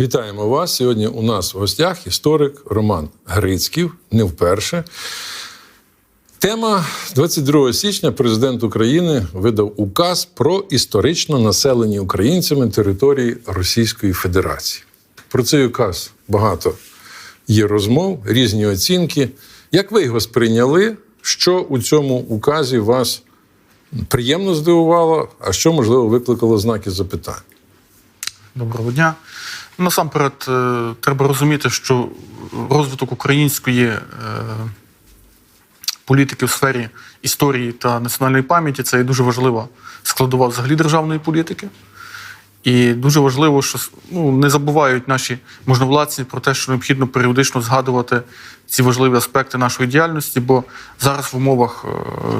Вітаємо вас. Сьогодні у нас в гостях історик Роман Грицьків, не вперше. Тема 22 січня президент України видав указ про історично населені українцями території Російської Федерації. Про цей указ багато є розмов, різні оцінки. Як ви його сприйняли? Що у цьому указі вас приємно здивувало, а що, можливо, викликало знаки запитань? Доброго дня. Насамперед, е, треба розуміти, що розвиток української е, політики в сфері історії та національної пам'яті це є дуже важлива складова взагалі державної політики. І дуже важливо, що ну, не забувають наші можновладці про те, що необхідно періодично згадувати ці важливі аспекти нашої діяльності, бо зараз в умовах е,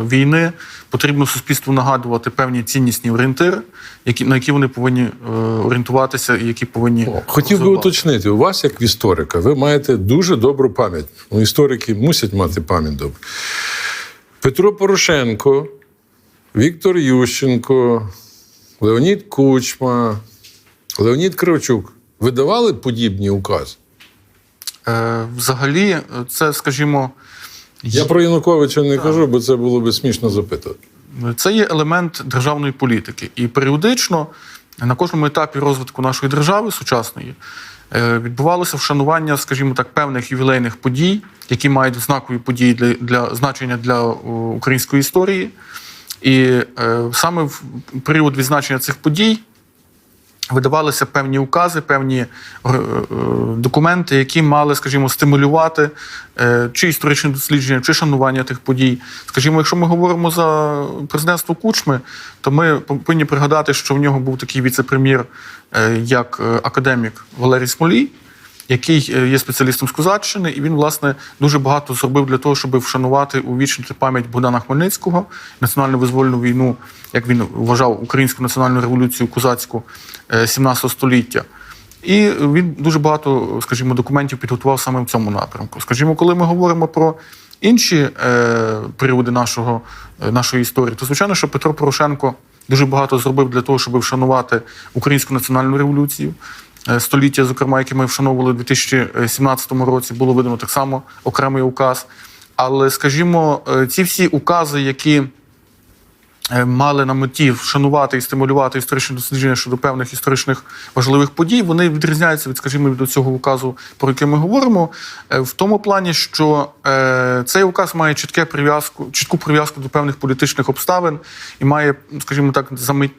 війни потрібно суспільству нагадувати певні ціннісні орієнтири, які, на які вони повинні е, орієнтуватися і які повинні О, Хотів би уточнити, у вас, як в історика, ви маєте дуже добру пам'ять. Ну, історики мусять мати пам'ять добру. Петро Порошенко, Віктор Ющенко, Леонід Кучма, Леонід Кравчук видавали подібні укази. Е, Взагалі, е, це, скажімо, Я про Януковича не кажу, бо це було би смішно запитувати. Це є елемент державної політики. І періодично на кожному етапі розвитку нашої держави сучасної е, відбувалося вшанування, скажімо так, певних ювілейних подій, які мають знакові події для, для значення для о, української історії. І е, саме в період відзначення цих подій видавалися певні укази, певні е, е, документи, які мали, скажімо, стимулювати чи історичне дослідження, чи шанування тих подій. Скажімо, якщо ми говоримо за президентство Кучми, то ми повинні пригадати, що в нього був такий віце-прем'єр, як академік Валерій Смолій. Який е, є спеціалістом з Козаччини, і він, власне, дуже багато зробив для того, щоб вшанувати увічнити пам'ять Богдана Хмельницького, національно визвольну війну, як він вважав українську національну революцію козацьку е, 17 століття. І він дуже багато, скажімо, документів підготував саме в цьому напрямку. Скажімо, коли ми говоримо про інші е, періоди нашого, е, нашої історії, то звичайно, що Петро Порошенко дуже багато зробив для того, щоб вшанувати українську національну революцію. Е, Століття, зокрема, яке ми вшановували у 2017 році, було видано так само окремий указ. Але, скажімо, е, ці всі укази, які мали на меті вшанувати і стимулювати історичне дослідження щодо певних історичних важливих подій, вони відрізняються від, скажімо, від цього указу, про який ми говоримо, е, в тому плані, що е, цей указ має чітке прив'язку, чітку прив'язку до певних політичних обставин і має, скажімо так,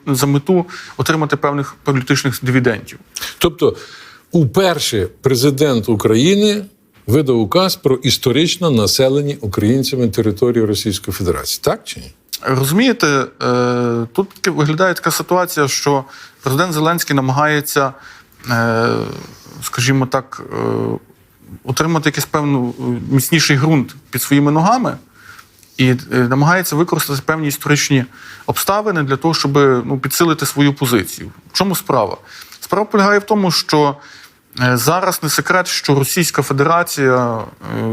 за мету отримати певних політичних дивідендів. Тобто, уперше президент України видав указ про історично населені українцями території Російської Федерації. Так чи ні? Розумієте, е, тут виглядає така ситуація, що президент Зеленський намагається, е, скажімо так, е, отримати якийсь певний міцніший ґрунт під своїми ногами і намагається використати певні історичні обставини для того, щоб ну, підсилити свою позицію. В чому справа? Справа полягає в тому, що зараз не секрет, що Російська Федерація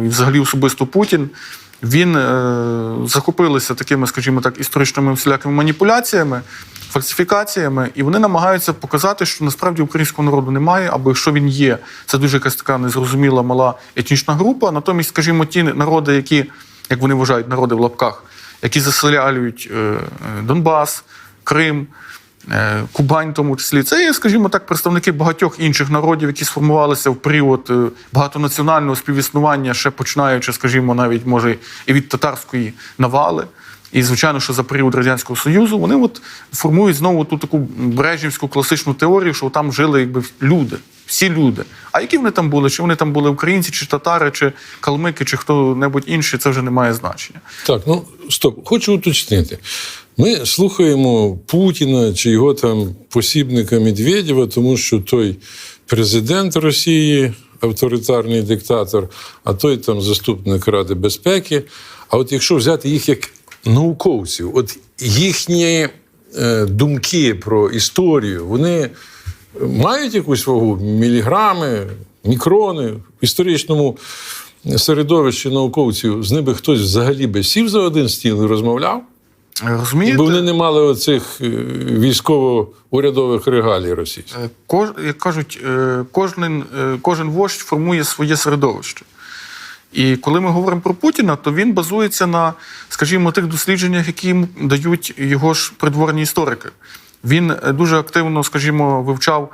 і взагалі особисто Путін. Він е, захопилися такими, скажімо так, історичними всілякими маніпуляціями, фальсифікаціями, і вони намагаються показати, що насправді українського народу немає, або якщо він є, це дуже якась така незрозуміла мала етнічна група. Натомість, скажімо, ті народи, які, як вони вважають, народи в лапках, які заселяють е, е, Донбас, Крим. Е, Кубань, тому числі, це є, скажімо так, представники багатьох інших народів, які сформувалися в період е, багатонаціонального співіснування, ще починаючи, скажімо, навіть може і від татарської навали. І, звичайно, що за період Радянського Союзу вони от формують знову ту таку брежнівську класичну теорію, що там жили якби люди, всі люди. А які вони там були? Чи вони там були українці, чи татари, чи калмики, чи хто-небудь інший, це вже не має значення. Так, ну стоп, хочу уточнити. Ми слухаємо Путіна чи його там посібника Медведєва, тому що той президент Росії, авторитарний диктатор, а той там заступник Ради безпеки. А от якщо взяти їх як науковців, от їхні е, думки про історію, вони мають якусь вагу? Міліграми, мікрони в історичному середовищі науковців з ними хтось взагалі би сів за один стіл і розмовляв? Розумієте? Бо вони не мали оцих е, військово-урядових регалій російських. Е, Кож, як кажуть, е, кожен, кожен вождь формує своє середовище. І коли ми говоримо про Путіна, то він базується на, скажімо, тих дослідженнях, які йому дають його ж придворні історики. Він дуже активно, скажімо, вивчав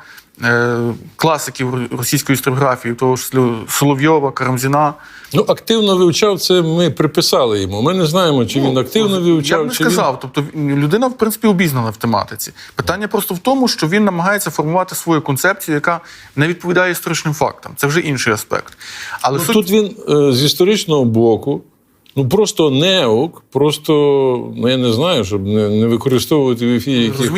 класиків російської історіографії, того ж Соловйова, Карамзіна. Ну, активно вивчав це, ми приписали йому. Ми не знаємо, чи він активно Ну, Я б не чи сказав. Тобто людина, в принципі, обізнана в тематиці. Питання просто в тому, що він намагається формувати свою концепцію, яка не відповідає історичним фактам. Це вже інший аспект. Але Ну, суть... тут він е, з історичного боку, ну просто неок, просто, ну я не знаю, щоб не, не використовувати в ефірі якихось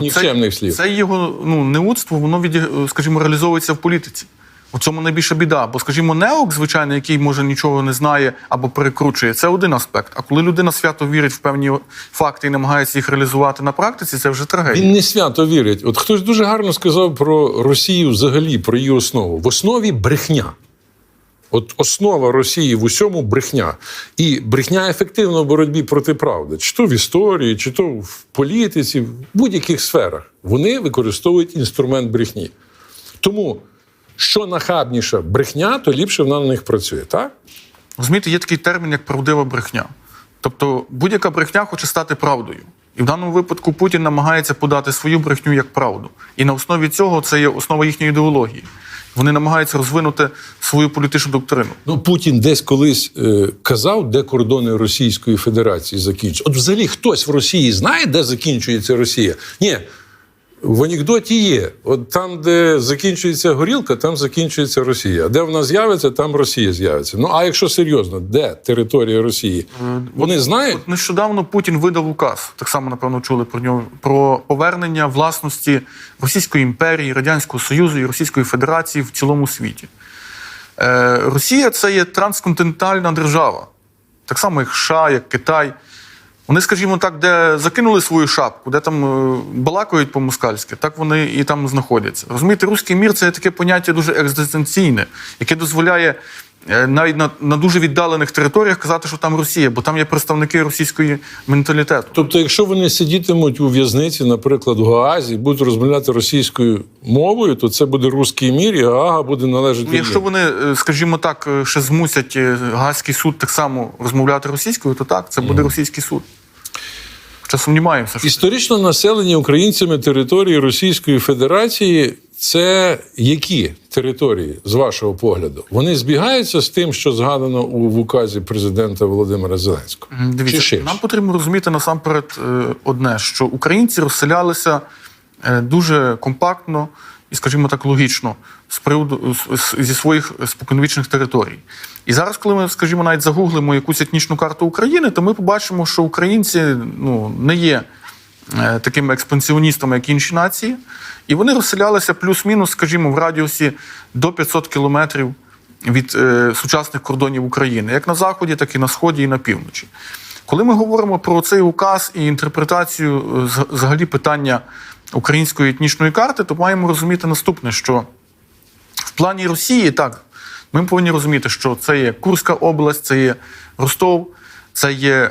нікчемних слів. це його ну, неудство, воно від, скажімо, реалізовується в політиці. У цьому найбільша біда. Бо, скажімо, неок, звичайно, який може нічого не знає або перекручує, це один аспект. А коли людина свято вірить в певні факти і намагається їх реалізувати на практиці, це вже трагедія. Він не свято вірить. От хтось дуже гарно сказав про Росію взагалі, про її основу. В основі брехня. От основа Росії в усьому брехня. І брехня ефективна в боротьбі проти правди. Чи то в історії, чи то в політиці, в будь-яких сферах. Вони використовують інструмент брехні. Тому, що нахабніша брехня, то ліпше вона на них працює, так? Розумієте, є такий термін, як правдива брехня. Тобто будь-яка брехня хоче стати правдою. І в даному випадку Путін намагається подати свою брехню як правду. І на основі цього це є основа їхньої ідеології. Вони намагаються розвинути свою політичну доктрину. Ну, Путін десь колись е, казав, де кордони Російської Федерації закінчуються. От взагалі хтось в Росії знає, де закінчується Росія? Ні. В анекдоті є. От там, де закінчується горілка, там закінчується Росія. Де вона з'явиться, там Росія з'явиться. Ну а якщо серйозно, де територія Росії? Вони знають? От нещодавно Путін видав указ, так само, напевно, чули про нього, про повернення власності Російської імперії, Радянського Союзу і Російської Федерації в цілому світі. Е, Росія це є трансконтинентальна держава, так само, як США, як Китай. Вони, скажімо так, де закинули свою шапку, де там е, балакають по-москальськи, так вони і там знаходяться. Розумієте, руський мір це таке поняття дуже екзистенційне, яке дозволяє е, навіть на, на дуже віддалених територіях казати, що там Росія, бо там є представники російської менталітету. Тобто, якщо вони сидітимуть у в'язниці, наприклад, в Гаазі, будуть розмовляти російською мовою, то це буде руський мір, і Гаага буде належати. Ну, Якщо вони, е, скажімо так, ще змусять Гаазький суд так само розмовляти російською, то так, це буде російський суд. Хоча сумніваємося, що Історично населення українцями території Російської Федерації це які території, з вашого погляду? Вони збігаються з тим, що згадано у в указі президента Володимира Зеленського? Дивіться, Чи нам потрібно розуміти насамперед е, одне, що українці розселялися е, дуже компактно і, скажімо так, логічно з приводу зі своїх споконвічних територій. І зараз, коли ми, скажімо, навіть загуглимо якусь етнічну карту України, то ми побачимо, що українці ну, не є е, такими експансіоністами, як інші нації, і вони розселялися плюс-мінус, скажімо, в радіусі до 500 кілометрів від е, сучасних кордонів України, як на заході, так і на сході, і на півночі. Коли ми говоримо про цей указ і інтерпретацію е, взагалі питання української етнічної карти, то маємо розуміти наступне, що в плані Росії так, ми повинні розуміти, що це є Курська область, це є Ростов, це є е,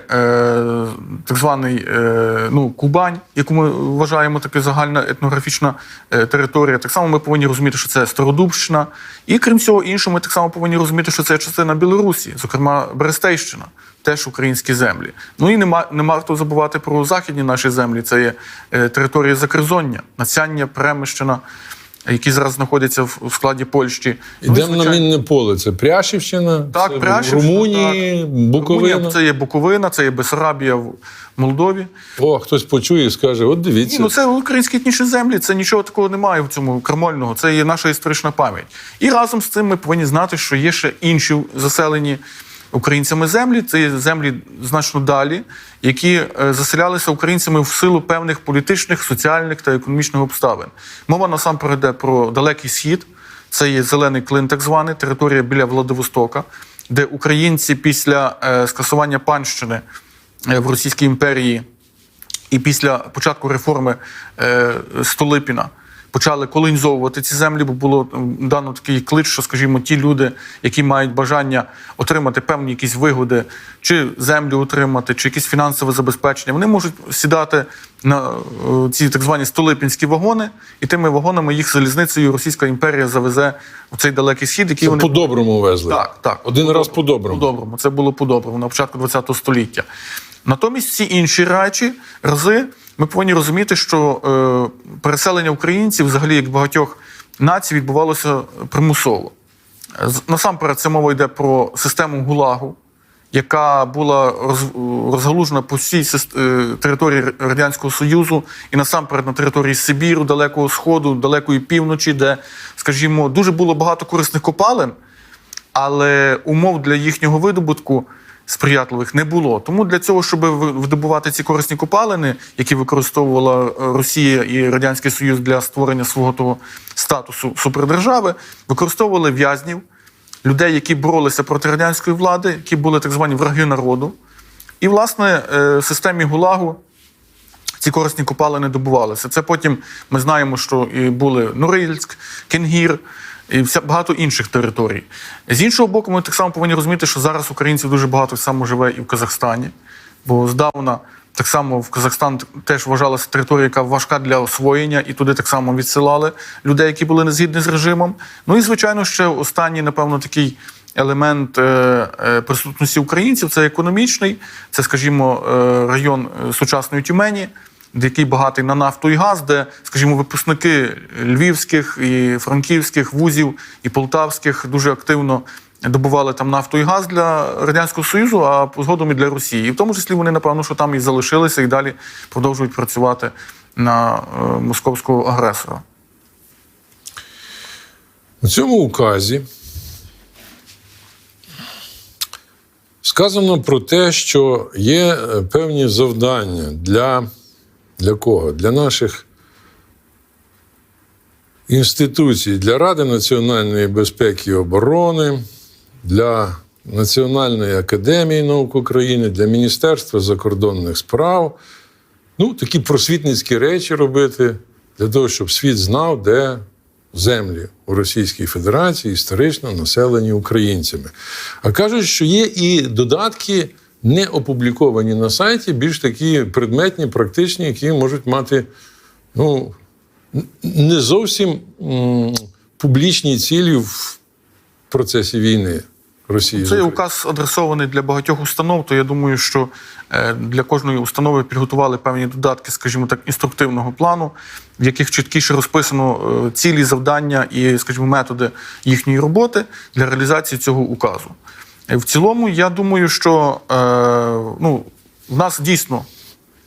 так званий е, ну, Кубань, яку ми вважаємо таки загальна етнографічна е, територія. Так само ми повинні розуміти, що це Стародубщина. І крім всього іншого, ми так само повинні розуміти, що це частина Білорусі, зокрема Берестейщина, теж українські землі. Ну і нема, не варто забувати про західні наші землі. Це є е, територія Закризоння, Нацяння, Премищина, які зараз знаходяться в, складі Польщі. Ну, Йдемо на звичайно, мінне поле. Це Прящівщина, Так, це Прящівщина, Румунії, так. Буковина. Румунія це є Буковина, це є Бесарабія в Молдові. О, хтось почує і скаже: от дивіться. Ні, ну це українські етнічні землі, це нічого такого немає в цьому крамольного, це є наша історична пам'ять. І разом з цим ми повинні знати, що є ще інші заселені українцями землі, це землі значно далі, які е, заселялися українцями в силу певних політичних, соціальних та економічних обставин. Мова насамперед йде про далекий схід, це є зелений клин, так званий, територія біля Владивостока, де українці після е, скасування панщини е, в Російській імперії і після початку реформи Столипіна почали колонізовувати ці землі, бо було дано такий клич, що, скажімо, ті люди, які мають бажання отримати певні якісь вигоди, чи землю отримати, чи якісь фінансове забезпечення, вони можуть сідати на е, ці так звані столипінські вагони, і тими вагонами їх залізницею Російська імперія завезе в цей далекий схід, який Це вони по-доброму везли. так, так. Один раз по-доброму. По-доброму. Це було по-доброму на початку ХХ століття. Натомість всі інші речі, рази, ми повинні розуміти, що е, переселення українців, взагалі, як багатьох націй, відбувалося примусово. Насамперед, це мова йде про систему ГУЛАГу, яка була роз- розгалужена по всій е, території Радянського Союзу і насамперед на території Сибіру, Далекого Сходу, Далекої півночі, де, скажімо, дуже було багато корисних копалин, але умов для їхнього видобутку сприятливих не було. Тому для цього, щоб видобувати ці корисні копалини, які використовувала е, Росія і Радянський Союз для створення свого того статусу супердержави, використовували в'язнів, людей, які боролися проти радянської влади, які були так звані враги народу. І, власне, е, в системі ГУЛАГу ці корисні копалини добувалися. Це потім ми знаємо, що і були Норильськ, Кенгір і вся багато інших територій. З іншого боку, ми так само повинні розуміти, що зараз українців дуже багато само живе і в Казахстані, бо здавна так само в Казахстан теж вважалася територія, яка важка для освоєння, і туди так само відсилали людей, які були не згідні з режимом. Ну і звичайно, ще останній, напевно, такий. Елемент е, е, присутності українців це економічний, це, скажімо, е, район сучасної Тюмені, який багатий на нафту і газ, де, скажімо, випускники львівських і франківських вузів і полтавських дуже активно добували там нафту і газ для радянського союзу, а згодом і для Росії. І в тому числі вони, напевно, що там і залишилися, і далі продовжують працювати на е, московського агресора. У цьому указі сказано про те, що є е, певні завдання для, для кого? Для наших інституцій, для Ради національної безпеки і оборони, для Національної академії наук України, для Міністерства закордонних справ. Ну, такі просвітницькі речі робити для того, щоб світ знав, де землі у Російській Федерації історично населені українцями. А кажуть, що є і додатки, не опубліковані на сайті, більш такі предметні, практичні, які можуть мати ну, не зовсім публічні цілі в процесі війни Росії. Цей указ адресований для багатьох установ, то я думаю, що е, для кожної установи підготували певні додатки, скажімо так, інструктивного плану, в яких чіткіше розписано е, цілі, завдання і, скажімо, методи їхньої роботи для реалізації цього указу. Е, В цілому, я думаю, що е, ну, в нас дійсно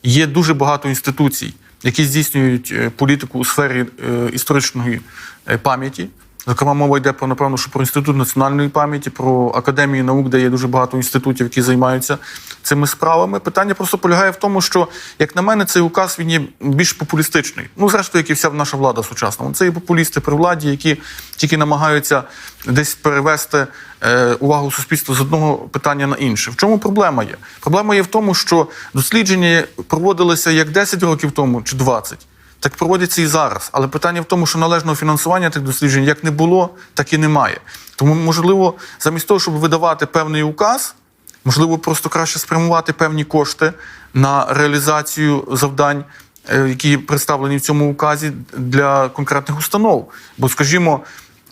є дуже багато інституцій, які здійснюють е, політику у сфері е, історичної е, пам'яті. Зокрема, мова йде про напевно, що про інститут національної пам'яті, про академію наук, де є дуже багато інститутів, які займаються цими справами. Питання просто полягає в тому, що, як на мене, цей указ він є більш популістичний. Ну, зрештою, як і вся наша влада сучасна. Це є популісти при владі, які тільки намагаються десь перевести е, увагу суспільства з одного питання на інше. В чому проблема є? Проблема є в тому, що дослідження проводилися як 10 років тому чи 20. Так проводяться і зараз. Але питання в тому, що належного фінансування тих досліджень як не було, так і немає. Тому, можливо, замість того, щоб видавати певний указ, можливо, просто краще спрямувати певні кошти на реалізацію завдань, е, які представлені в цьому указі для конкретних установ. Бо, скажімо,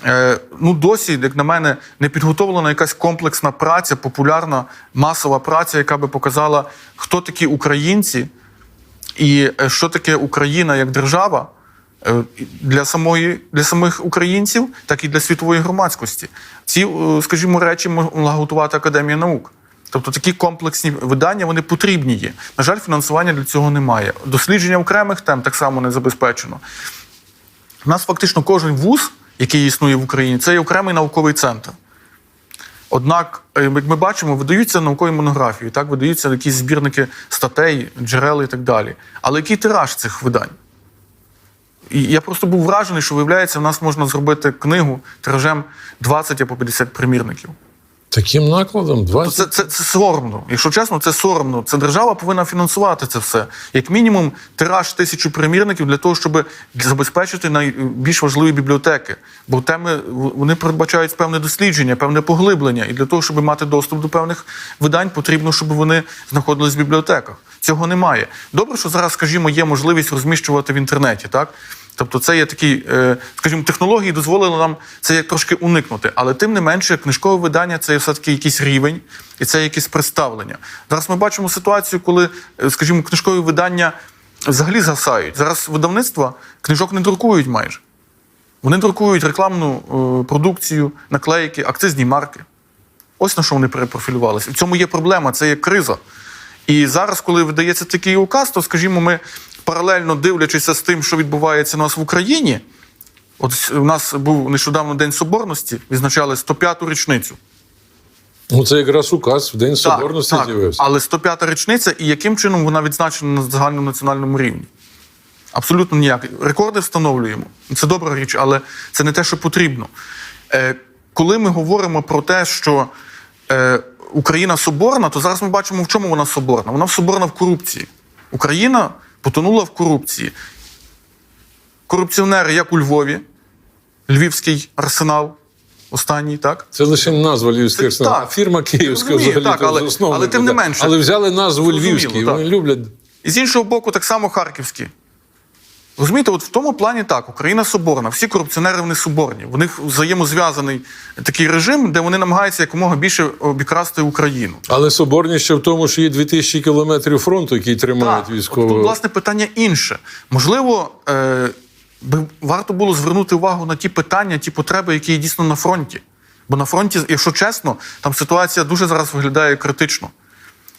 Е, ну досі, як на мене, не підготовлена якась комплексна праця, популярна масова праця, яка би показала, хто такі українці і е, що таке Україна як держава е, для самої для самих українців, так і для світової громадськості. Ці, е, скажімо, речі могла готувати Академія наук. Тобто такі комплексні видання вони потрібні є. На жаль, фінансування для цього немає. Дослідження окремих тем так само не забезпечено. У нас фактично кожен вуз, який існує в Україні, це є окремий науковий центр. Однак, е, як ми бачимо, видаються наукові монографії, так, видаються якісь збірники статей, джерел і так далі. Але який тираж цих видань? І я просто був вражений, що виявляється, в нас можна зробити книгу тиражем 20 або 50 примірників. Таким накладом То 20 це, це, це соромно. Якщо чесно, це соромно. Це держава повинна фінансувати це все. Як мінімум, тираж тисячу примірників для того, щоб забезпечити найбільш важливі бібліотеки. Бо теми вони передбачають певне дослідження, певне поглиблення. І для того, щоб мати доступ до певних видань, потрібно, щоб вони знаходились в бібліотеках. Цього немає. Добре, що зараз, скажімо, є можливість розміщувати в інтернеті, так? Тобто, це є такі, е, скажімо, технології дозволили нам це трошки уникнути. Але тим не менше, книжкове видання це все-таки якийсь рівень і це якесь представлення. Зараз ми бачимо ситуацію, коли, е, скажімо, книжкові видання взагалі згасають. Зараз видавництва книжок не друкують майже. Вони друкують рекламну е, продукцію, наклейки, акцизні марки. Ось на що вони перепрофілювалися. В цьому є проблема, це є криза. І зараз, коли видається такий указ, то, скажімо, ми паралельно дивлячися з тим, що відбувається у нас в Україні. От у нас був нещодавно День Соборності, відзначали 105-ту річницю. Ну, це якраз указ в День Соборності з'явився. Але 105-та річниця, і яким чином вона відзначена на загальному національному рівні? Абсолютно ніяк. Рекорди встановлюємо. Це добра річ, але це не те, що потрібно. Е, коли ми говоримо про те, що е, Україна соборна, то зараз ми бачимо, в чому вона соборна. Вона соборна в корупції. Україна потонула в корупції. Корупціонери, як у Львові, Львівський арсенал, останній, так? Це лише назва Львівського арсенал. так. Фірма київська Розумію, взагалі так, але- засновника, але тим не менше. Але взяли назву Львівський. Вони люблять. І з іншого боку, так само харківські. Розумієте, от в тому плані так, Україна соборна, всі корупціонери вони соборні. В них взаємозв'язаний такий режим, де вони намагаються якомога більше обікрасти Україну. Але соборність ще в тому, що є 2000 кілометрів фронту, який тримають. От тут, власне, питання інше. Можливо, е, би варто було звернути увагу на ті питання, ті потреби, які є дійсно на фронті. Бо на фронті, якщо чесно, там ситуація дуже зараз виглядає критично.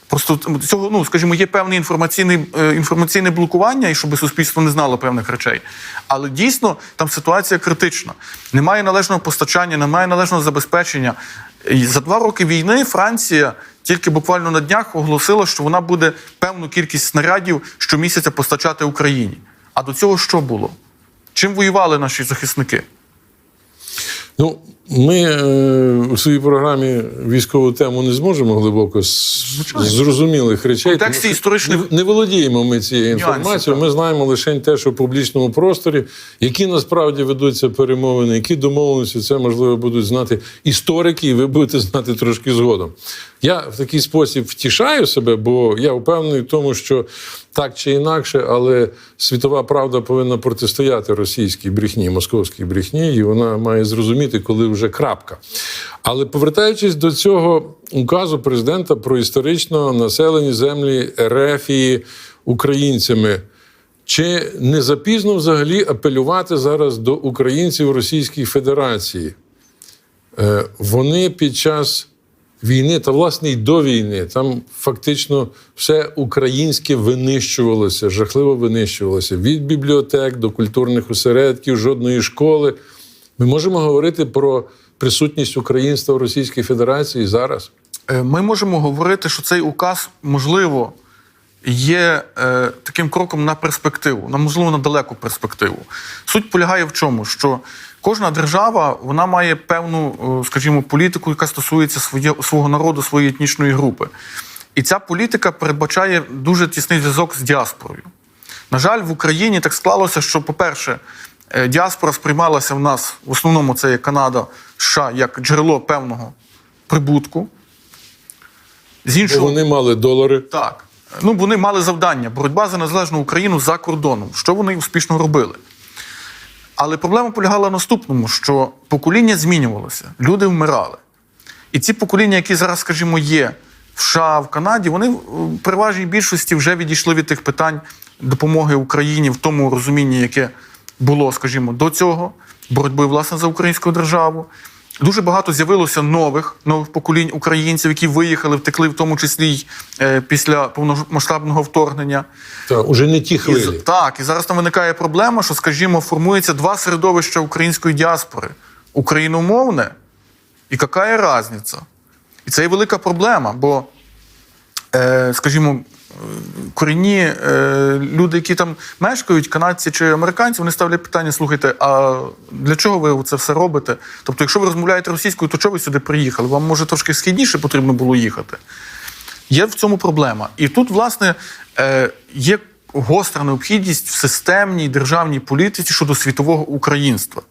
Просто цього, ну скажімо, є певне інформаційне, е, інформаційне блокування, і щоб суспільство не знало певних речей. Але дійсно там ситуація критична. Немає належного постачання, немає належного забезпечення. І за два роки війни Франція тільки буквально на днях оголосила, що вона буде певну кількість снарядів щомісяця постачати Україні. А до цього що було? Чим воювали наші захисники? Ну, ми е, у своїй програмі військову тему не зможемо глибоко з зрозумілих речей. Що історичних- не, володіємо ми цією інформацією. Ми знаємо лише те, що в публічному просторі, які насправді ведуться перемовини, які домовленості, це можливо будуть знати історики, і ви будете знати трошки згодом. Я в такий спосіб втішаю себе, бо я впевнений в тому, що так чи інакше, але світова правда повинна протистояти російській брехні, московській брехні, і вона має зрозуміти, коли вже крапка. Але повертаючись до цього указу президента про історично населені землі Ерефії українцями. Чи не запізно взагалі апелювати зараз до українців Російської Федерації? Е, Вони під час війни, та власне й до війни, там фактично все українське винищувалося, жахливо винищувалося від бібліотек до культурних осередків, жодної школи. Ми можемо говорити про присутність українства в Російській Федерації зараз. Е, Ми можемо говорити, що цей указ, можливо, є е, таким кроком на перспективу, на можливо на далеку перспективу. Суть полягає в чому? Що кожна держава вона має певну, е, скажімо, політику, яка стосується своє, свого народу, своєї етнічної групи. І ця політика передбачає дуже тісний зв'язок з діаспорою. На жаль, в Україні так склалося, що, по-перше, діаспора сприймалася в нас, в основному це є Канада, США, як джерело певного прибутку. З Бо іншого, вони мали долари. так. Ну, вони мали завдання боротьба за незалежну Україну за кордоном, що вони успішно робили. Але проблема полягала в наступному: що покоління змінювалося, люди вмирали. І ці покоління, які зараз, скажімо, є в США, в Канаді, вони в переважній більшості вже відійшли від тих питань допомоги Україні в тому розумінні, яке було, скажімо, до цього, боротьби власне за українську державу. Дуже багато з'явилося нових нових поколінь українців, які виїхали, втекли, в тому числі й е, після повномасштабного вторгнення. Та, уже не ті хвилі. з- так, і зараз там виникає проблема, що, скажімо, формується два середовища української діаспори: україномовне і яка різниця? І це є велика проблема, бо скажімо, е, корінні е, люди, які там мешкають, канадці чи американці, вони ставлять питання: слухайте, а для чого ви це все робите? Тобто, якщо ви розмовляєте російською, то чого ви сюди приїхали? Вам може трошки східніше потрібно було їхати? Є в цьому проблема. І тут, власне, е, є гостра необхідність в системній державній політиці щодо світового українства.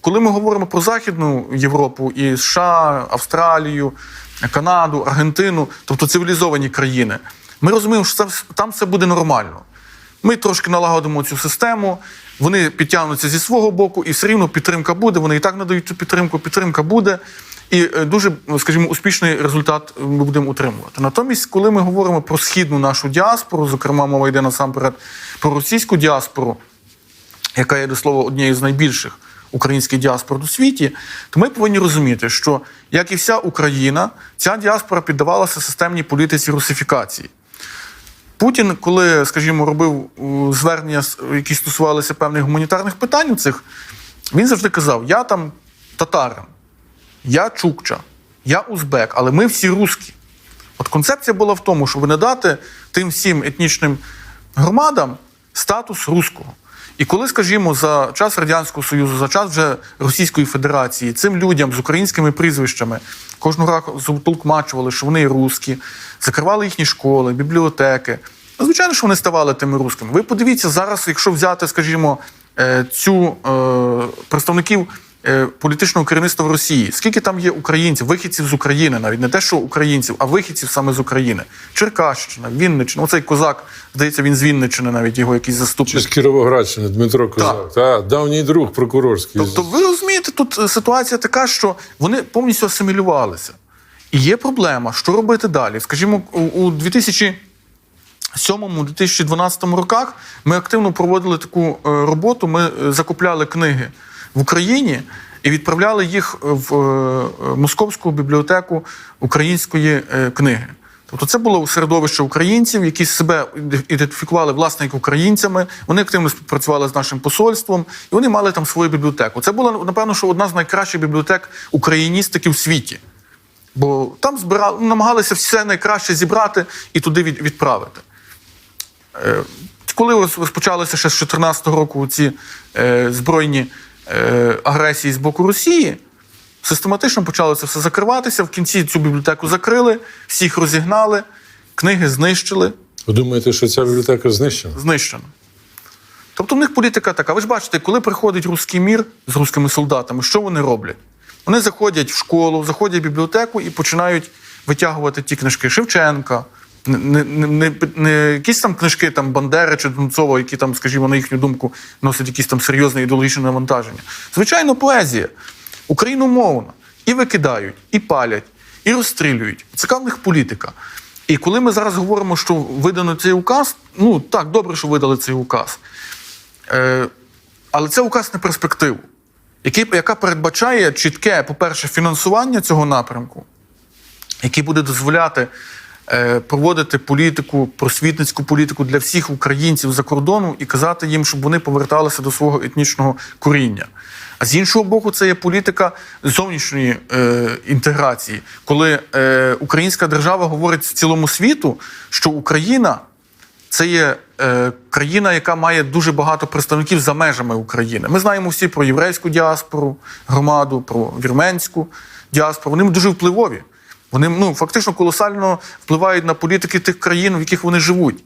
Коли ми говоримо про Західну Європу і США, Австралію, Канаду, Аргентину, тобто цивілізовані країни, ми розуміємо, що це, там все буде нормально. Ми трошки налагодимо цю систему, вони підтягнуться зі свого боку, і все рівно підтримка буде. Вони і так надають цю підтримку, підтримка буде. І е, дуже, скажімо, успішний результат ми будемо утримувати. Натомість, коли ми говоримо про східну нашу діаспору, зокрема, мова йде насамперед про російську діаспору, яка є до слова однією з найбільших українських діаспор у світі, то ми повинні розуміти, що як і вся Україна, ця діаспора піддавалася системній політиці русифікації. Путін, коли, скажімо, робив е, звернення, які стосувалися певних гуманітарних питань у цих, він завжди казав: я там татарин, я чукча, я узбек, але ми всі русські. От концепція була в тому, щоб не дати тим всім етнічним громадам статус руського. І коли, скажімо, за час Радянського Союзу, за час вже Російської Федерації, цим людям з українськими прізвищами кожного разу толкмачували, що вони русські, закривали їхні школи, бібліотеки. Звичайно, що вони ставали тими русскими. Ви подивіться зараз, якщо взяти, скажімо, е, цю е, представників політичного керівництва в Росії. Скільки там є українців, вихідців з України, навіть не те, що українців, а вихідців саме з України. Черкащина, Вінниччина. Оцей козак, здається, він з Вінниччини, навіть його якийсь Чи з Кіровоградщини Дмитро Козак. Та, давній друг прокурорський. Тобто, ви розумієте, тут е, ситуація така, що вони повністю асимілювалися. І є проблема, що робити далі. Скажімо, у- у 2007-2012 роках ми активно проводили таку е, роботу. Ми е, закупляли книги в Україні і відправляли їх в е, Московську бібліотеку української е, книги. Тобто це було середовище українців, які себе ідентифікували власне як українцями. Вони активно співпрацювали з нашим посольством, і вони мали там свою бібліотеку. Це була напевно, що одна з найкращих бібліотек україністики в світі. Бо там збирали, намагалися все найкраще зібрати і туди від, відправити. Е, коли розпочалися ще з 2014 року ці е, збройні е, агресії з боку Росії, систематично почало це все закриватися. В кінці цю бібліотеку закрили, всіх розігнали, книги знищили, Ви думаєте, що ця бібліотека знищена? знищено. Тобто в них політика така. Ви ж бачите, коли приходить руський мір з руськими солдатами, що вони роблять? Вони заходять в школу, заходять в бібліотеку і починають витягувати ті книжки Шевченка. Не, не, не, не, якісь там книжки там Бандери чи Донцова, які там, скажімо, на їхню думку, носять якісь там серйозне ідеологічне навантаження. Звичайно, поезія, україномовна. І викидають, і палять, і розстрілюють. Така в них політика. І коли ми зараз говоримо, що видано цей указ, ну так, добре, що видали цей указ. Е, але це указ на перспективу, який, яка передбачає чітке, по-перше, фінансування цього напрямку, який буде дозволяти проводити політику, просвітницьку політику для всіх українців за кордону і казати їм, щоб вони поверталися до свого етнічного коріння. А з іншого боку, це є політика зовнішньої е, інтеграції, коли е, українська держава говорить цілому світу, що Україна це є е, країна, яка має дуже багато представників за межами України. Ми знаємо всі про єврейську діаспору, громаду, про вірменську діаспору. Вони дуже впливові. Вони ну, фактично колосально впливають на політики тих країн, в яких вони живуть.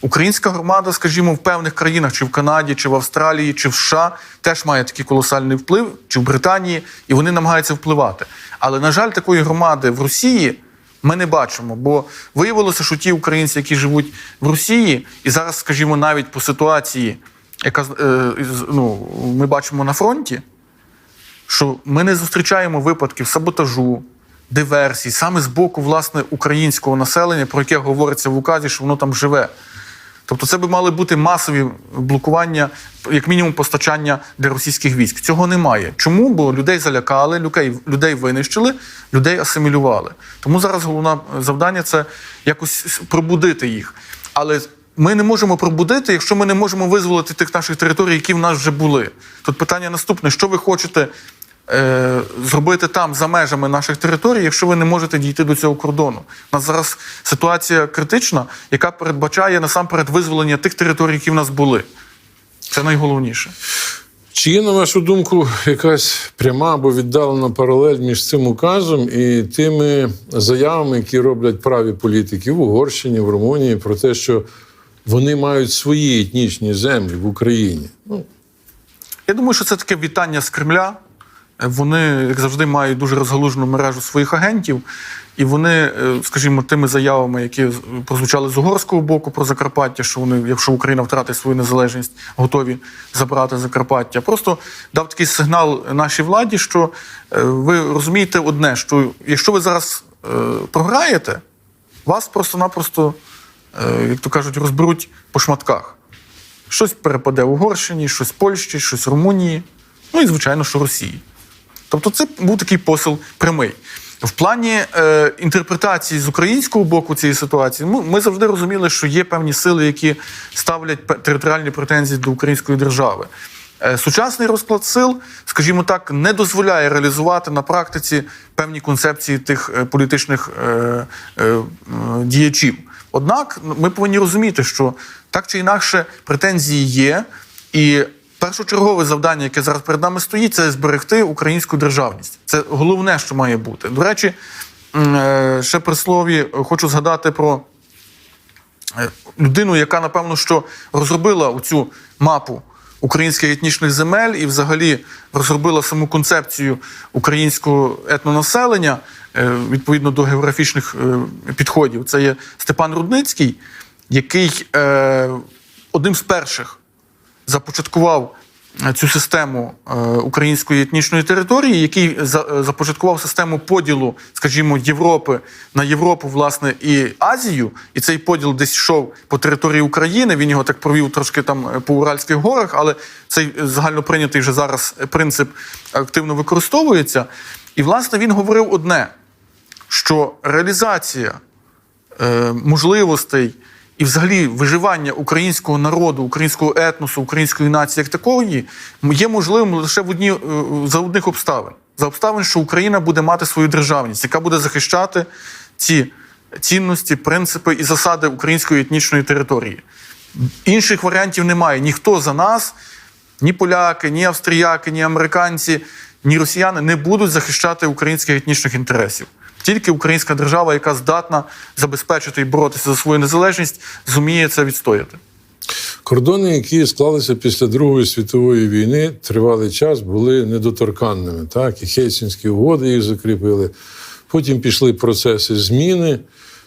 Українська громада, скажімо, в певних країнах, чи в Канаді, чи в Австралії, чи в США, теж має такий колосальний вплив, чи в Британії, і вони намагаються впливати. Але, на жаль, такої громади в Росії ми не бачимо, бо виявилося, що ті українці, які живуть в Росії, і зараз, скажімо, навіть по ситуації, яка е, ну, ми бачимо на фронті, що ми не зустрічаємо випадків саботажу, диверсій, саме з боку власне українського населення, про яке говориться в указі, що воно там живе. Тобто це би мали бути масові блокування, як мінімум, постачання для російських військ. Цього немає. Чому? Бо людей залякали, людей, людей винищили, людей асимілювали. Тому зараз головне завдання це якось пробудити їх. Але ми не можемо пробудити, якщо ми не можемо визволити тих наших територій, які в нас вже були. Тут питання наступне: що ви хочете зробити там за межами наших територій, якщо ви не можете дійти до цього кордону? У нас зараз ситуація критична, яка передбачає насамперед визволення тих територій, які в нас були. Це найголовніше. Чи є, на вашу думку, якась пряма або віддалена паралель між цим указом і тими заявами, які роблять праві політики в Угорщині, в Румунії, про те, що вони мають свої етнічні землі в Україні? Ну, Я думаю, що це таке вітання з Кремля. Вони, як завжди, мають дуже розгалужену мережу своїх агентів, і вони, е, скажімо, тими заявами, які прозвучали з угорського боку про Закарпаття, що вони, якщо Україна втратить свою незалежність, готові забрати Закарпаття, просто дав такий сигнал нашій владі, що е, ви розумієте одне, що якщо ви зараз е, програєте, вас просто-напросто, як то кажуть, розберуть по шматках. Щось перепаде в Угорщині, щось в Польщі, щось в Румунії, ну і, звичайно, що Росії. Тобто це був такий посил прямий. В плані е, інтерпретації з українського боку цієї ситуації, ну, ми завжди розуміли, що є певні сили, які ставлять територіальні претензії до української держави. Е, сучасний розклад сил, скажімо так, не дозволяє реалізувати на практиці певні концепції тих е, політичних е, е, діячів. Однак ну, ми повинні розуміти, що так чи інакше претензії є, і першочергове завдання, яке зараз перед нами стоїть, це зберегти українську державність. Це головне, що має бути. До речі, е, ще при слові хочу згадати про е, людину, яка, напевно, що розробила цю мапу українських етнічних земель і взагалі розробила саму концепцію українського етнонаселення е, відповідно до географічних е, підходів. Це є Степан Рудницький, який е, одним з перших започаткував е, цю систему е, української етнічної території, який е, започаткував систему поділу, скажімо, Європи на Європу, власне, і Азію. І цей поділ десь йшов по території України. Він його так провів трошки там по Уральських горах, але цей загальноприйнятий вже зараз принцип активно використовується. І, власне, він говорив одне: що реалізація можливостей і взагалі виживання українського народу, українського етносу, української нації як такої є можливим лише в одні, е, за одних обставин. За обставин, що Україна буде мати свою державність, яка буде захищати ці цінності, принципи і засади української етнічної території. Інших варіантів немає. Ніхто за нас, ні поляки, ні австріяки, ні американці, ні росіяни не будуть захищати українських етнічних інтересів. Тільки українська держава, яка здатна забезпечити і боротися за свою незалежність, зуміє це відстояти. Кордони, які склалися після Другої світової війни, тривалий час були недоторканними. Так? І Хельсінські угоди їх закріпили. Потім пішли процеси зміни.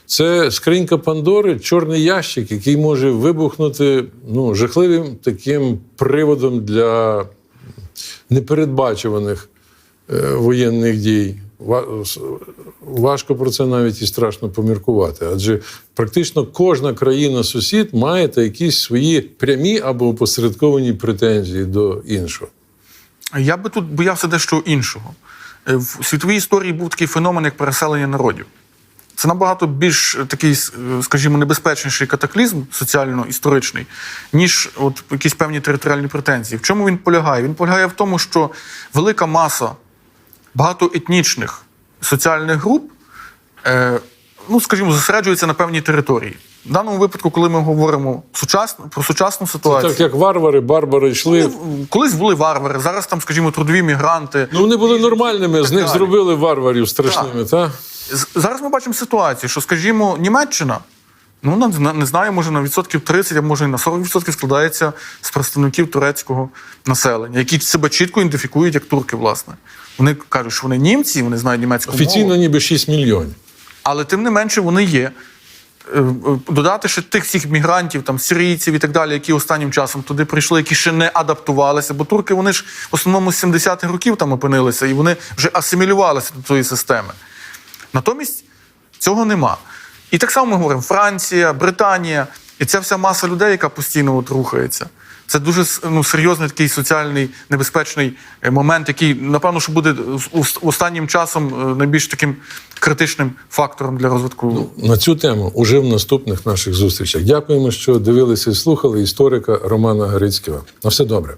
Це скринька Пандори, чорний ящик, який може вибухнути ну, жахливим таким приводом для непередбачуваних воєнних дій. Важко про це навіть і страшно поміркувати. Адже практично кожна країна-сусід має та якісь свої прямі або опосередковані претензії до іншого. Я би тут боявся дещо іншого. Е, В світовій історії був такий феномен, як переселення народів. Це набагато більш е, такий, е, скажімо, небезпечніший катаклізм соціально-історичний, ніж от якісь певні територіальні претензії. В чому він полягає? Він полягає в тому, що велика маса багатоетнічних соціальних груп, е, ну, скажімо, зосереджується на певній території. В даному випадку, коли ми говоримо сучасно, про сучасну ситуацію, Так як варвари, барбари йшли. вони, колись були варвари, зараз там, скажімо, трудові мігранти. Ну вони були нормальними, з них далі. зробили варварів страшними, так? З- Зараз ми бачимо ситуацію, що, скажімо, Німеччина, ну не знаю, може на відсотків 30, а може і на 40% складається з представників турецького населення, які себе чітко ідентифікують як турки, власне. Вони кажуть, що вони німці, вони знають німецьку Офіційно мову, ніби 6 мільйонів. але тим не менше вони є. Е, е, Додати ще тих всіх мігрантів, там сирійців і так далі, які останнім часом туди прийшли, які ще не адаптувалися. Бо турки вони ж в основному з 70-х років там опинилися, і вони вже асимілювалися до цієї системи. Натомість цього нема. І так само ми говоримо: Франція, Британія, і ця вся маса людей, яка постійно от рухається. Це дуже ну, серйозний такий соціальний небезпечний е, момент, який, напевно, що буде останнім часом е, найбільш таким критичним фактором для розвитку. На цю тему уже в наступних наших зустрічах. Дякуємо, що дивилися і слухали історика Романа Грицького. На все добре.